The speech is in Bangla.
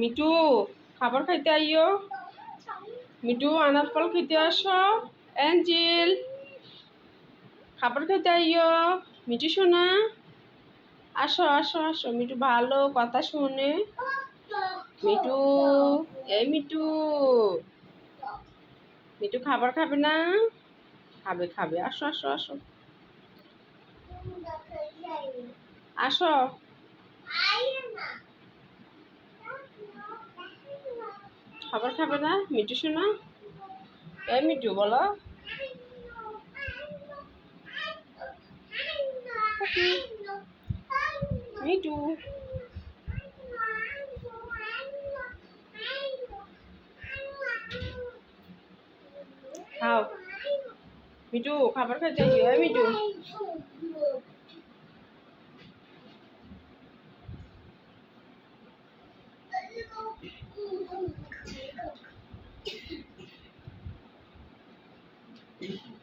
মিটু খাবার খাইতে আইও মিটু আনার ফল খেতে আসো। অ্যাঞ্জেল, খাবার খাইতে আইও মিটু শোনা। আসো আসো আসো। মিটু ভালো কথা শুনে। মিটু এই মিটু মিটু খাবার খাবে না? খাবে খাবে। আসো আসো আসো। আসো। খাবার খাবে না মিটু শোনা এই মিটু বলো। মিটু। খাও। মিটু খাবার খাইতে মিটু। issue